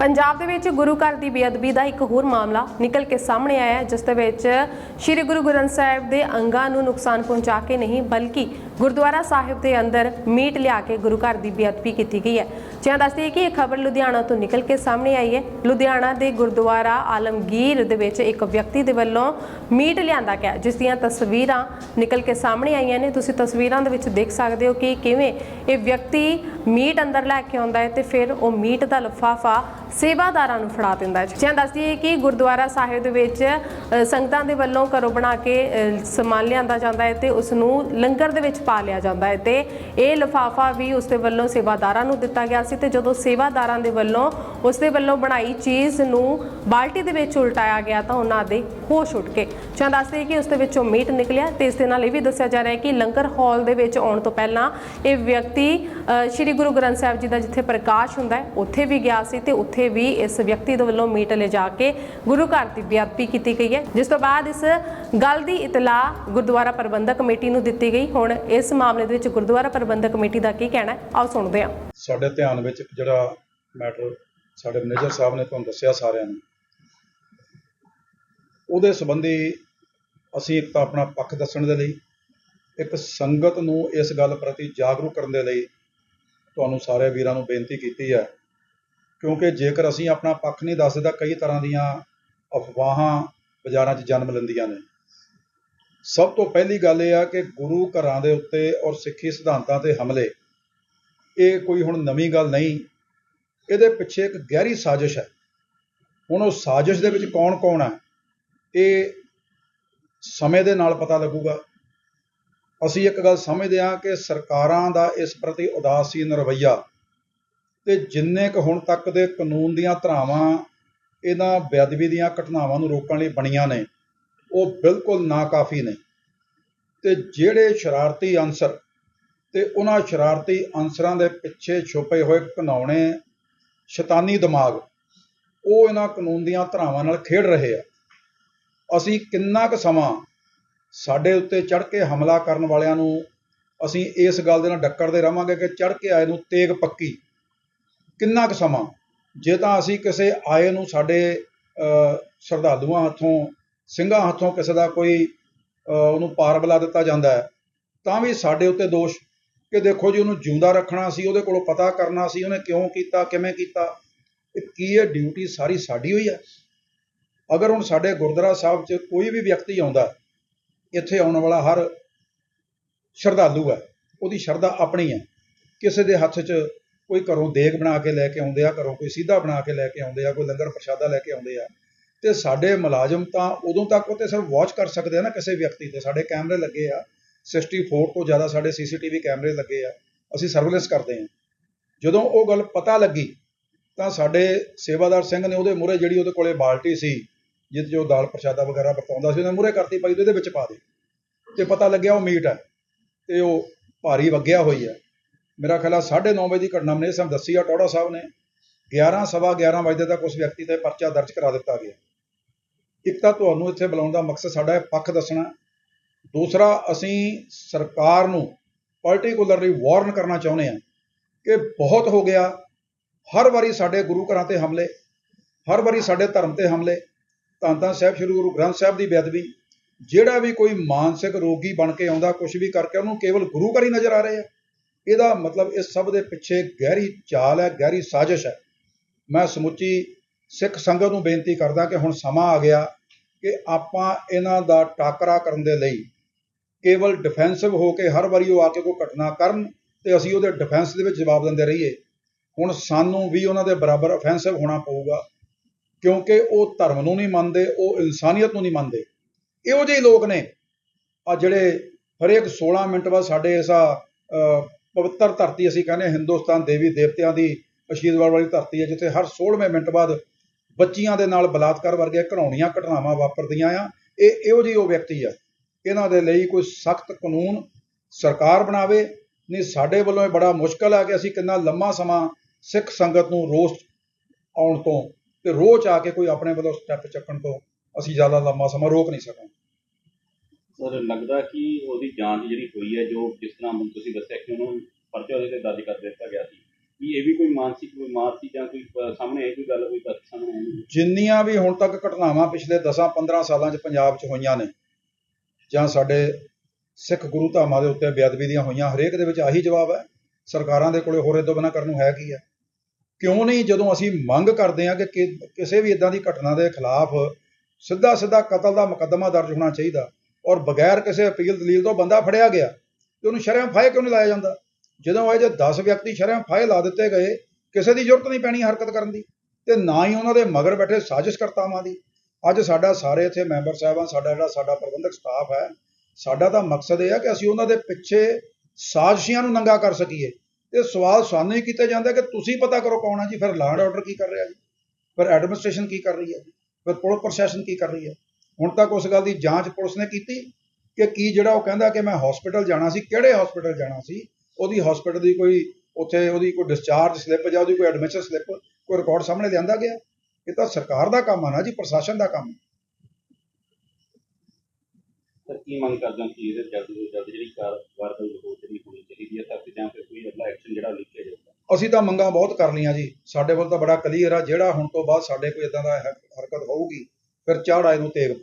ਪੰਜਾਬ ਦੇ ਵਿੱਚ ਗੁਰੂ ਘਰ ਦੀ ਬੇਅਦਬੀ ਦਾ ਇੱਕ ਹੋਰ ਮਾਮਲਾ ਨਿਕਲ ਕੇ ਸਾਹਮਣੇ ਆਇਆ ਹੈ, ਜਿਸ ਦੇ ਵਿੱਚ ਸ੍ਰੀ ਗੁਰੂ ਗ੍ਰੰਥ ਸਾਹਿਬ ਦੇ ਅੰਗਾਂ ਨੂੰ ਨੁਕਸਾਨ ਪਹੁੰਚਾ ਕੇ ਨਹੀਂ, ਬਲਕਿ ਗੁਰਦੁਆਰਾ ਸਾਹਿਬ ਦੇ ਅੰਦਰ ਮੀਟ ਲਿਆ ਕੇ ਗੁਰੂ ਘਰ ਦੀ ਬੇਅਦਬੀ ਕੀਤੀ ਗਈ ਹੈ। ਜਿਵੇਂ ਦੱਸਦੀ ਕਿ ਇਹ ਖਬਰ ਲੁਧਿਆਣਾ ਤੋਂ ਨਿਕਲ ਕੇ ਸਾਹਮਣੇ ਆਈ ਹੈ। ਲੁਧਿਆਣਾ ਦੇ ਗੁਰਦੁਆਰਾ ਆਲਮਗੀਰ ਦੇ ਵਿੱਚ ਇੱਕ ਵਿਅਕਤੀ ਦੇ ਵੱਲੋਂ ਮੀਟ ਲਿਆਂਦਾ ਗਿਆ, ਜਿਸ ਦੀਆਂ ਤਸਵੀਰਾਂ ਨਿਕਲ ਕੇ ਸਾਹਮਣੇ ਆਈਆਂ ਨੇ। ਤੁਸੀਂ ਤਸਵੀਰਾਂ ਦੇ ਵਿੱਚ ਦੇਖ ਸਕਦੇ ਹੋ ਕਿ ਕਿਵੇਂ ਇਹ ਵਿਅਕਤੀ ਮੀਟ ਅੰਦਰ ਲੈ ਕੇ ਆਉਂਦਾ ਹੈ ਤੇ ਫਿਰ ਉਹ ਮੀਟ ਦਾ ਲਿਫਾਫਾ ਸੇਵਾਦਾਰਾਂ ਨੂੰ ਫੜਾ ਦਿੰਦਾ ਹੈ। ਜਿਵੇਂ ਦੱਸਦੀ ਹੈ ਕਿ ਗੁਰਦੁਆਰਾ ਸਾਹਿਬ ਦੇ ਵਿੱਚ ਸੰਗਤਾਂ ਦੇ ਵੱਲੋਂ ਘਰੋਂ ਬਣਾ ਕੇ ਸਮਾਨ ਲਿਆਂਦਾ ਜਾਂਦਾ ਹੈ ਤੇ ਉਸ ਨੂੰ ਲੰਗਰ ਦੇ ਵਿੱਚ ਪਾ ਲਿਆ ਜਾਂਦਾ ਹੈ ਤੇ ਇਹ ਲਿਫਾਫਾ ਵੀ ਉਸ ਦੇ ਵੱਲੋਂ ਸੇਵਾਦਾਰਾਂ ਨੂੰ ਦਿੱਤਾ ਗਿਆ ਸੀ ਤੇ ਜਦੋਂ ਸੇਵਾਦਾਰਾਂ ਦੇ ਵੱਲੋਂ ਉਸ ਦੇ ਵੱਲੋਂ ਬਣਾਈ ਚੀਜ਼ ਨੂੰ ਬਾਲਟੀ ਦੇ ਵਿੱਚ ਉਲਟਾਇਆ ਗਿਆ ਤਾਂ ਉਹਨਾਂ ਦੇ ਹੋਸ਼ ਉੱਡ ਕੇ ਜਿਵੇਂ ਦੱਸਦੇ ਕਿ ਉਸ ਦੇ ਵਿੱਚੋਂ ਮੀਟ ਨਿਕਲਿਆ ਤੇ ਇਸ ਦੇ ਨਾਲ ਇਹ ਵੀ ਦੱਸਿਆ ਜਾ ਰਿਹਾ ਹੈ ਕਿ ਲੰਗਰ ਹਾਲ ਦੇ ਵਿੱਚ ਆਉਣ ਤੋਂ ਪਹਿਲਾਂ ਇਹ ਵਿਅਕਤੀ ਸ੍ਰੀ ਗੁਰੂ ਗ੍ਰੰਥ ਸਾਹਿਬ ਜੀ ਦਾ ਜਿੱਥੇ ਪ੍ਰਕਾਸ਼ ਹੁੰਦਾ ਹੈ, ਉੱਥੇ ਵੀ ਗਿਆ ਸੀ ਤੇ ਉੱਥੇ ਵੀ ਇਸ ਵਿਅਕਤੀ ਦੇ ਵੱਲੋਂ ਮੀਟ ਲਿਜਾ ਕੇ ਗੁਰੂ ਘਰ ਦੀ ਬੇਅਦਬੀ ਕੀਤੀ ਗਈ ਹੈ। ਜਿਸ ਤੋਂ ਬਾਅਦ ਇਸ ਗੱਲ ਦੀ ਇਤਲਾਹ ਗੁਰਦੁਆਰਾ ਪ੍ਰਬੰਧਕ ਕਮੇਟੀ ਨੂੰ ਦਿੱਤੀ ਗਈ। ਹੁਣ ਇਸ ਮਾਮਲੇ ਦੇ ਵਿੱਚ ਗੁਰਦੁਆਰਾ ਪ੍ਰਬੰਧਕ ਕਮੇਟੀ ਦਾ ਕੀ ਕਹਿਣਾ ਹੈ? ਆਓ ਸੁਣਦੇ ਹਾਂ। ਸਾਡੇ ਧਿਆਨ ਵਿੱਚ ਜਿਹੜਾ ਮੈਟਰ ਸਾਡੇ ਮੈਨੇਜਰ ਸਾਹਿਬ ਨੇ ਤੁਹਾਨੂੰ ਦੱਸਿਆ ਸਾਰਿਆਂ ਨੂੰ, ਉਹਦੇ ਸੰਬੰਧੀ ਅਸੀਂ ਇੱਕ ਤਾਂ ਆਪਣਾ ਪੱਖ ਦੱਸਣ ਦੇ ਲਈ, ਇੱਕ ਸੰਗਤ ਨੂੰ ਇਸ ਗੱਲ ਪ੍ਰਤੀ ਜਾਗਰੂਕ ਕਰਨ ਦੇ ਲਈ ਤੁਹਾਨੂੰ ਸਾਰੇ ਵੀਰਾਂ ਨੂੰ ਬੇਨਤੀ ਕੀਤੀ ਹੈ, ਕਿਉਂਕਿ ਜੇਕਰ ਅਸੀਂ ਆਪਣਾ ਪੱਖ ਨਹੀਂ ਦੱਸਦਾ ਕਈ ਤਰ੍ਹਾਂ ਦੀਆਂ ਅਫਵਾਹਾਂ ਬਾਜ਼ਾਰਾਂ 'ਚ ਜਨਮ ਲੈਂਦੀਆਂ ਨੇ। ਸਭ ਤੋਂ ਪਹਿਲੀ ਗੱਲ ਇਹ ਆ ਕਿ ਗੁਰੂ ਘਰਾਂ ਦੇ ਉੱਤੇ ਔਰ ਸਿੱਖੀ ਸਿਧਾਂਤਾਂ ਤੇ ਹਮਲੇ, ਇਹ ਕੋਈ ਹੁਣ ਨਵੀਂ ਗੱਲ ਨਹੀਂ। ਇਹਦੇ ਪਿੱਛੇ ਇੱਕ ਗਹਿਰੀ ਸਾਜ਼ਿਸ਼ ਹੈ। ਹੁਣ ਉਹ ਸਾਜ਼ਿਸ਼ ਦੇ ਵਿੱਚ ਕੌਣ ਕੌਣ ਹੈ ਇਹ ਸਮੇਂ ਦੇ ਨਾਲ ਪਤਾ ਲੱਗੂਗਾ। ਅਸੀਂ ਇੱਕ ਗੱਲ ਸਮਝਦੇ ਹਾਂ ਕਿ ਸਰਕਾਰਾਂ ਦਾ ਇਸ ਪ੍ਰਤੀ ਉਦਾਸੀਨ ਰਵੱਈਆ ਤੇ ਜਿੰਨੇ ਕੁ ਹੁਣ ਤੱਕ ਦੇ ਕਾਨੂੰਨ ਦੀਆਂ ਧਰਾਵਾਂ, ਇਹਨਾਂ ਬੇਅਦਬੀ ਦੀਆਂ ਘਟਨਾਵਾਂ ਨੂੰ ਰੋਕਣ ਲਈ ਬਣੀਆਂ ਨੇ। ਉਹ ਬਿਲਕੁਲ ਨਾਕਾਫੀ ਨੇ। ਤੇ ਜਿਹੜੇ ਸ਼ਰਾਰਤੀ ਅਨਸਰ ਤੇ ਉਹਨਾਂ ਸ਼ਰਾਰਤੀ ਅਨਸਰਾਂ ਦੇ ਪਿੱਛੇ ਛੁਪੇ ਹੋਏ ਘਨਾਉਣੇ ਸ਼ੈਤਾਨੀ ਦਿਮਾਗ ਉਹ ਇਹਨਾਂ ਕਾਨੂੰਨ ਦੀਆਂ ਧਰਾਵਾਂ ਨਾਲ ਖੇਡ ਰਹੇ ਆ। ਅਸੀਂ ਕਿੰਨਾ ਕੁ ਸਮਾਂ ਸਾਡੇ ਉੱਤੇ ਚੜ ਕੇ ਹਮਲਾ ਕਰਨ ਵਾਲਿਆਂ ਨੂੰ ਅਸੀਂ ਇਸ ਗੱਲ ਦੇ ਨਾਲ ਡੱਕਰਦੇ ਰਵਾਂਗੇ ਕਿ ਚੜ ਕੇ ਆਏ ਨੂੰ ਤੇਗ ਪੱਕੀ। ਕਿੰਨਾ ਕੁ ਸਮਾਂ? ਜੇ ਤਾਂ ਅਸੀਂ ਕਿਸੇ ਆਏ ਨੂੰ ਸਾਡੇ ਅਹ, ਸ਼ਰਧਾਲੂਆਂ ਹੱਥੋਂ ਸਿੰਘਾਂ ਹੱਥੋਂ ਕਿਸੇ ਦਾ ਕੋਈ ਉਹਨੂੰ ਪਾਰ ਬੁਲਾ ਦਿੱਤਾ ਜਾਂਦਾ ਹੈ, ਤਾਂ ਵੀ ਸਾਡੇ ਉੱਤੇ ਦੋਸ਼ ਕਿ ਦੇਖੋ ਜੀ ਉਹਨੂੰ ਜਿਉਂਦਾ ਰੱਖਣਾ ਸੀ, ਉਹਦੇ ਕੋਲੋਂ ਪਤਾ ਕਰਨਾ ਸੀ, ਉਹਨੇ ਕਿਉਂ ਕੀਤਾ, ਕਿਵੇਂ ਕੀਤਾ ਕੀ ਇਹ ਡਿਊਟੀ ਸਾਰੀ ਸਾਡੀ ਹੋਈ ਹੈ। ਅਗਰ ਹੁਣ ਸਾਡੇ ਗੁਰਦੁਆਰਾ ਸਾਹਿਬ 'ਚ ਕੋਈ ਵੀ ਵਿਅਕਤੀ ਆਉਂਦਾ, ਇੱਥੇ ਆਉਣ ਵਾਲਾ ਹਰ ਸ਼ਰਧਾਲੂ ਹੈ, ਉਹਦੀ ਸ਼ਰਧਾ ਆਪਣੀ ਹੈ। ਕਿਸੇ ਦੇ ਹੱਥ 'ਚ ਕੋਈ ਘਰੋਂ ਦੇਗ ਬਣਾ ਕੇ ਲੈ ਕੇ ਆਉਂਦੇ ਆ, ਘਰੋਂ ਕੋਈ ਸਿੱਧਾ ਬਣਾ ਕੇ ਲੈ ਕੇ ਆਉਂਦੇ ਆ, ਕੋਈ ਲੰਗਰ ਪ੍ਰਸ਼ਾਦਾ ਲੈ ਕੇ ਆਉਂਦੇ ਆ ਤੇ ਸਾਡੇ ਮੁਲਾਜ਼ਮ ਤਾਂ ਉਦੋਂ ਤੱਕ ਉਹ ਤੇ ਸਿਰਫ ਵਾਚ ਕਰ ਸਕਦੇ ਆ ਨਾ ਕਿਸੇ ਵਿਅਕਤੀ ਤੇ। ਸਾਡੇ ਕੈਮਰੇ ਲੱਗੇ ਆ। 64 ਤੋਂ ਜ਼ਿਆਦਾ ਸਾਡੇ ਸੀਸੀਟੀਵੀ ਕੈਮਰੇ ਲੱਗੇ ਆ। ਅਸੀਂ ਸਰਵੇਲੈਂਸ ਕਰਦੇ ਹਾਂ ਜਦੋਂ ਉਹ ਗੱਲ ਪਤਾ ਲੱਗੀ, ਤਾਂ ਸਾਡੇ ਸੇਵਾਦਾਰ ਸਿੰਘ ਨੇ ਉਹਦੇ ਮੂਹਰੇ ਜਿਹੜੀ ਉਹਦੇ ਕੋਲੇ ਬਾਲਟੀ ਸੀ ਜਿੱਤ ਜੋ ਦਾਲ ਪ੍ਰਸ਼ਾਦਾ ਵਗੈਰਾ ਵਰਤਾਉਂਦਾ ਸੀ ਉਹਨੇ ਮੂਹਰੇ ਕਰਤੀ ਪਾਈ ਤੇ ਇਹਦੇ ਵਿੱਚ ਪਾ ਦੇ ਤੇ ਪਤਾ ਲੱਗਿਆ ਉਹ ਮੀਟ ਹੈ ਤੇ ਉਹ ਭਾਰੀ ਵਗਿਆ ਹੋਈ ਹੈ ਮੇਰਾ ਖਿਆਲ ਆ 9:30 ਵਜੇ ਦੀ ਘਟਨਾ ਮਨੇ ਸਾਨੂੰ ਦੱਸੀ ਆ, ਟੋੜਾ ਸਾਹਿਬ ਨੇ। 11 ਸਵਾ 11 ਵਜੇ ਤੱਕ ਉਸ ਵਿਅਕਤੀ ਤੇ ਪਰਚਾ ਦਰਜ ਕਰਾ ਦਿੱਤਾ ਗਿਆ। ਇੱਕ ਤਾਂ ਤੁਹਾਨੂੰ ਇੱਥੇ ਬੁਲਾਉਣ ਦਾ ਮਕਸਦ ਸਾਡਾ ਇਹ ਪੱਖ ਦੱਸਣਾ ਦੂਸਰਾ, ਅਸੀਂ ਸਰਕਾਰ ਨੂੰ ਪਾਰਟਿਕੂਲਰਲੀ ਵਾਰਨ ਕਰਨਾ ਚਾਹੁੰਦੇ ਹਾਂ ਕਿ ਬਹੁਤ ਹੋ ਗਿਆ, ਹਰ ਵਾਰੀ ਸਾਡੇ ਗੁਰੂ ਘਰਾਂ ਤੇ ਹਮਲੇ, ਹਰ ਵਾਰੀ ਸਾਡੇ ਧਰਮ ਤੇ ਹਮਲੇ ਧੰਨ ਧੰਨ ਸਾਹਿਬ ਸ੍ਰੀ ਗੁਰੂ ਗ੍ਰੰਥ ਸਾਹਿਬ ਦੀ ਬੇਅਦਬੀ, ਜਿਹੜਾ ਵੀ ਕੋਈ ਮਾਨਸਿਕ ਰੋਗੀ ਬਣ ਕੇ ਆਉਂਦਾ ਕੁਝ ਵੀ ਕਰਕੇ ਉਹਨੂੰ ਕੇਵਲ ਗੁਰੂ ਘਰ ਹੀ ਨਜ਼ਰ ਆ ਰਹੇ ਆ। ਇਹਦਾ ਮਤਲਬ ਇਸ ਸਭ ਦੇ ਪਿੱਛੇ ਗਹਿਰੀ ਚਾਲ ਹੈ, ਗਹਿਰੀ ਸਾਜ਼ਿਸ਼ ਹੈ। ਮੈਂ ਸਮੁੱਚੀ ਸਿੱਖ ਸੰਗਤ ਨੂੰ ਬੇਨਤੀ ਕਰਦਾ ਕਿ ਹੁਣ ਸਮਾਂ ਆ ਗਿਆ ਕਿ ਆਪਾਂ ਇਹਨਾਂ ਦਾ ਟਾਕਰਾ ਕਰਨ ਦੇ ਲਈ ਕੇਵਲ ਡਿਫੈਂਸਿਵ ਹੋ ਕੇ ਹਰ ਵਾਰੀ ਉਹ ਆ ਕੇ ਕੋਈ ਘਟਨਾ ਕਰਨ ਤੇ ਅਸੀਂ ਉਹਦੇ ਡਿਫੈਂਸ ਦੇ ਵਿੱਚ ਜਵਾਬ ਦਿੰਦੇ ਰਹੀਏ। ਹੁਣ ਸਾਨੂੰ ਵੀ ਉਹਨਾਂ ਦੇ ਬਰਾਬਰ ਅਫੈਂਸਿਵ ਹੋਣਾ ਪਊਗਾ ਕਿਉਂਕਿ ਉਹ ਧਰਮ ਨੂੰ ਨਹੀਂ ਮੰਨਦੇ ਉਹ ਇਨਸਾਨੀਅਤ ਨੂੰ ਨਹੀਂ ਮੰਨਦੇ। ਇਹੋ ਜਿਹੇ ਲੋਕ ਨੇ। ਆ ਜਿਹੜੇ ਹਰੇਕ 16 ਮਿੰਟ ਬਾਅਦ ਸਾਡੇ ਇਸ ਪਵਿੱਤਰ ਧਰਤੀ ਅਸੀਂ ਕਹਿੰਦੇ ਹਾਂ, ਹਿੰਦੁਸਤਾਨ ਦੇਵੀ ਦੇਵਤਿਆਂ ਦੀ ਅਸ਼ੀਰਵਾਦ ਵਾਲੀ ਧਰਤੀ ਹੈ ਜਿੱਥੇ ਹਰ 16ਵੇਂ ਮਿੰਟ ਬਾਅਦ ਬੱਚੀਆਂ ਦੇ ਨਾਲ ਬਲਾਤਕਾਰ ਵਰਗੀਆਂ ਘਰਾਉਣੀਆਂ ਘਟਨਾਵਾਂ ਵਾਪਰਦੀਆਂ ਆ, ਇਹ ਇਹੋ ਜਿਹੀ ਉਹ ਵਿਅਕਤੀ ਆ। ਇਹਨਾਂ ਦੇ ਲਈ ਕੋਈ ਸਖਤ ਕਾਨੂੰਨ ਸਰਕਾਰ ਬਣਾਵੇ। ਨਹੀਂ, ਸਾਡੇ ਵੱਲੋਂ ਇਹ ਬੜਾ ਮੁਸ਼ਕਲ ਆ ਕਿ ਅਸੀਂ ਕਿੰਨਾ ਲੰਮਾ ਸਮਾਂ ਸਿੱਖ ਸੰਗਤ ਨੂੰ ਰੋਸ ਆਉਣ ਤੋਂ ਤੇ ਰੋਚ ਆ ਕੇ ਕੋਈ ਆਪਣੇ ਵੱਲੋਂ ਸਟੈਪ ਚੱਕਣ ਤੋਂ ਅਸੀਂ ਜ਼ਿਆਦਾ ਲੰਮਾ ਸਮਾਂ ਰੋਕ ਨਹੀਂ ਸਕਾਂਗੇ। ਸਰ, ਲੱਗਦਾ ਕਿ ਉਹਦੀ ਜਾਂਚ ਜਿਹੜੀ ਹੋਈ ਹੈ, ਜੋ ਜਿਸ ਤਰ੍ਹਾਂ ਹੁਣ ਤੁਸੀਂ ਦੱਸਿਆ ਕਿ ਉਹਨੂੰ ਪਰਚੇ ਉਹਦੇ ਤੇ ਦਰਜ ਕਰ ਦਿੱਤਾ ਗਿਆ ਸੀ ਵੀ ਇਹ ਵੀ ਕੋਈ ਮਾਨਸਿਕ ਬਿਮਾਰ ਸੀ ਜਾਂ ਕੋਈ ਸਾਹਮਣੇ ਆਈ ਕੋਈ ਗੱਲ ਕੋਈ ਤੱਥ ਸਾਹਮਣੇ ਆਈ ਜਿੰਨੀਆਂ ਵੀ ਹੁਣ ਤੱਕ ਘਟਨਾਵਾਂ ਪਿਛਲੇ 10-15 ਸਾਲਾਂ 'ਚ ਪੰਜਾਬ 'ਚ ਹੋਈਆਂ ਨੇ, ਜਾਂ ਸਾਡੇ ਸਿੱਖ ਗੁਰੂ ਧਾਮਾਂ ਦੇ ਉੱਤੇ ਬੇਅਦਬੀ ਦੀਆਂ ਹੋਈਆਂ, ਹਰੇਕ ਦੇ ਵਿੱਚ ਆਹੀ ਜਵਾਬ ਹੈ, ਸਰਕਾਰਾਂ ਦੇ ਕੋਲੇ ਹੋਰ ਇਦੋਂ ਬਿਨਾਂ ਕਰਨ ਨੂੰ ਹੈ ਕੀ ਹੈ? ਕਿਉਂ ਨਹੀਂ ਜਦੋਂ ਅਸੀਂ ਮੰਗ ਕਰਦੇ ਹਾਂ ਕਿ ਕਿ- ਕਿਸੇ ਵੀ ਇਦਾਂ ਦੀ ਘਟਨਾ ਦੇ ਖਿਲਾਫ ਸਿੱਧਾ ਸਿੱਧਾ ਕਤਲ ਦਾ ਮੁਕੱਦਮਾ ਦਰਜ ਹੋਣਾ ਚਾਹੀਦਾ, ਔਰ ਬਗੈਰ ਕਿਸੇ ਅਪੀਲ ਦਲੀਲ ਤੋਂ ਬੰਦਾ ਫੜਿਆ ਗਿਆ ਤੇ ਉਹਨੂੰ ਸ਼ਰਮ ਫਾਇ ਕਿਉਂ ਨਹੀਂ ਲਾਇਆ ਜਾਂਦਾ? ਜਦੋਂ ਇਹ ਜੇ 10 ਵਿਅਕਤੀ ਸ਼ਰਮ ਫਾਇ ਲਾ ਦਿੱਤੇ ਗਏ, ਕਿਸੇ ਦੀ ਜ਼ਰੂਰਤ ਨਹੀਂ ਪੈਣੀ ਹਰਕਤ ਕਰਨ ਦੀ, ਤੇ ਨਾ ਹੀ ਉਹਨਾਂ ਦੇ ਮਗਰ ਬੈਠੇ ਸਾਜ਼ਿਸ਼ ਕਰਤਾਵਾਂ ਦੀ। ਅੱਜ ਸਾਡਾ ਸਾਰੇ ਇੱਥੇ ਮੈਂਬਰ ਸਾਹਿਬਾਨ, ਸਾਡਾ ਜਿਹੜਾ ਸਾਡਾ ਪ੍ਰਬੰਧਕ ਸਟਾਫ ਹੈ, ਸਾਡਾ ਤਾਂ ਮਕਸਦ ਇਹ ਹੈ ਕਿ ਅਸੀਂ ਉਹਨਾਂ ਦੇ ਪਿੱਛੇ ਸਾਜ਼ਿਸ਼ੀਆਂ ਨੂੰ ਨੰਗਾ ਕਰ ਸਕੀਏ। ਤੇ ਸਵਾਲ ਸਾਨੂੰ ਹੀ ਕੀਤੇ ਜਾਂਦਾ ਕਿ ਤੁਸੀਂ ਪਤਾ ਕਰੋ ਕੌਣ ਹੈ ਜੀ, ਫਿਰ ਲਾਂਡ ਆਰਡਰ ਕੀ ਕਰ ਰਿਹਾ ਜੀ? ਫਿਰ ਐਡਮਿਨਿਸਟ੍ਰੇਸ਼ਨ ਕੀ ਕਰ ਰਹੀ ਹੈ ਫਿਰ ਪੁਲਿਸ ਪ੍ਰਸ਼ਾਸਨ ਕੀ ਕਰ ਰਹੀ ਹੈ? ਹੁਣ ਤੱਕ ਉਸ ਗੱਲ ਦੀ ਜਾਂਚ ਪੁਲਿਸ ਨੇ ਕੀਤੀ ਕਿ ਕੀ ਜਿਹੜਾ ਉਹ ਕਹਿੰਦਾ ਕਿ ਮੈਂ ਹਸਪੀਟਲ ਜਾਣਾ ਸੀ, ਕਿਹੜੇ ਹਸਪੀਟਲ ਜਾਣਾ ਸੀ? ਉਹਦੀ ਹਸਪੀਟਲ ਦੀ ਕੋਈ ਉੱਥੇ ਉਹਦੀ ਕੋਈ ਡਿਸਚਾਰਜ ਸਲਿੱਪ ਜਾਂ ਉਹਦੀ ਕੋਈ ਐਡਮਿਸ਼ਨ ਸਲਿੱਪ ਕੋਈ ਰਿਕਾਰਡ ਸਾਹਮਣੇ ਲਿਆਂਦਾ ਗਿਆ। ਇਹ ਤਾਂ ਸਰਕਾਰ ਦਾ ਕੰਮ ਆ ਨਾ ਜੀ ਪ੍ਰਸ਼ਾਸਨ ਦਾ ਕੰਮ। ਸਰ ਕੀ ਮੰਗ ਕਰਦੇ ਹੋ ਕਿ ਇਹਦੇ ਜਲਦ ਤੋਂ ਜਲਦ ਜਿਹੜੀ ਕਾਰਵਾਈ ਹੋ ਜਿਹੜੀ ਹੋਣੀ ਚਾਹੀਦੀ ਹੈ ਤਾਂ ਕਿ ਜਾਂ ਫਿਰ ਕੋਈ ਅਗਲਾ ਐਕਸ਼ਨ ਜਿਹੜਾ ਲਿਖਿਆ ਜਾਊਗਾ? ਅਸੀਂ ਤਾਂ ਮੰਗਾਂ ਬਹੁਤ ਕਰ ਲਈਆਂ ਜੀ। ਸਾਡੇ ਵੱਲ ਤਾਂ ਬੜਾ ਕਲੀਅਰ ਆ ਜਿਹੜਾ ਹੁਣ ਤੋਂ ਬਾਅਦ ਸਾਡੇ ਕੋਈ ਇਦਾਂ ਦਾ ਹਰਕਤ ਹੋਊਗੀ ਫਿਰ ਚਾੜ ਆਏ ਨੂੰ ਤੇਗ